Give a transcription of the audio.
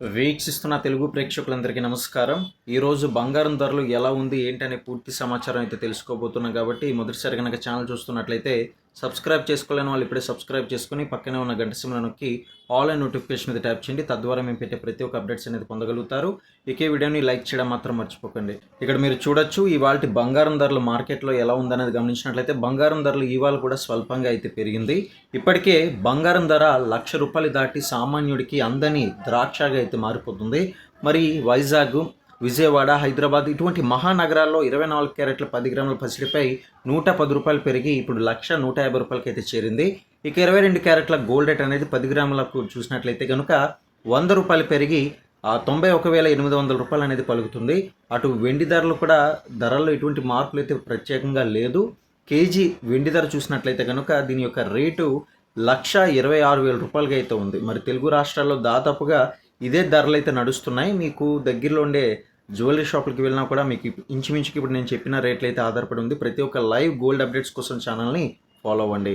వీక్షిస్తున్న తెలుగు ప్రేక్షకులందరికీ నమస్కారం. ఈరోజు బంగారం ధరలు ఎలా ఉంది ఏంటనే పూర్తి సమాచారం అయితే తెలుసుకోబోతున్నాం కాబట్టి మొదటిసారి కనుక ఛానల్ చూస్తున్నట్లయితే సబ్స్క్రైబ్ చేసుకోలేని వాళ్ళు ఇప్పుడే సబ్స్క్రైబ్ చేసుకుని పక్కనే ఉన్న గంట సిమ్లో నొక్కి ఆల్ అండ్ నోటిఫికేషన్ మీద ట్యాప్ చేయండి. తద్వారా మేము పెట్టే ప్రతి ఒక్క అప్డేట్స్ అనేది పొందగలుగుతారు. ఇకే వీడియోని లైక్ చేయడం మాత్రం మర్చిపోకండి. ఇక్కడ మీరు చూడొచ్చు ఇవాళ బంగారం ధరలు మార్కెట్లో ఎలా ఉందనేది గమనించినట్లయితే బంగారం ధరలు ఇవాళ కూడా స్వల్పంగా అయితే పెరిగింది. ఇప్పటికే బంగారం ధర లక్ష రూపాయలు దాటి సామాన్యుడికి అందని ద్రాక్షగా అయితే మారిపోతుంది. మరి వైజాగ్ విజయవాడ హైదరాబాద్ ఇటువంటి మహానగరాల్లో ఇరవై నాలుగు క్యారెట్ల పది గ్రాముల పసిడిపై నూట పది రూపాయలు పెరిగి ఇప్పుడు లక్ష నూట యాభై రూపాయలకి అయితే చేరింది. ఇక ఇరవై రెండు క్యారెట్ల గోల్డ్ రేట్ అనేది పది గ్రాములకు చూసినట్లయితే కనుక వంద రూపాయలు పెరిగి తొంభై ఒక వేల ఎనిమిది వందల రూపాయలు అనేది పలుకుతుంది. అటు వెండి ధరలు కూడా ధరల్లో ఎటువంటి మార్పులు అయితే ప్రత్యేకంగా లేదు. కేజీ వెండి ధర చూసినట్లయితే కనుక దీని యొక్క రేటు లక్ష ఇరవై ఆరు వేల రూపాయలుగా అయితే ఉంది. మరి తెలుగు రాష్ట్రాల్లో దాదాపుగా ఇదే ధరలు అయితే నడుస్తున్నాయి. మీకు దగ్గరలో ఉండే జ్యువెలరీ షాపులకి వెళ్ళినా కూడా మీకు ఇంచుమించుకి ఇప్పుడు నేను చెప్పిన రేట్లు అయితే ఆధారపడి ఉంది. ప్రతి ఒక్క లైవ్ గోల్డ్ అప్డేట్స్ కోసం ఛానల్ని ఫాలో అవ్వండి.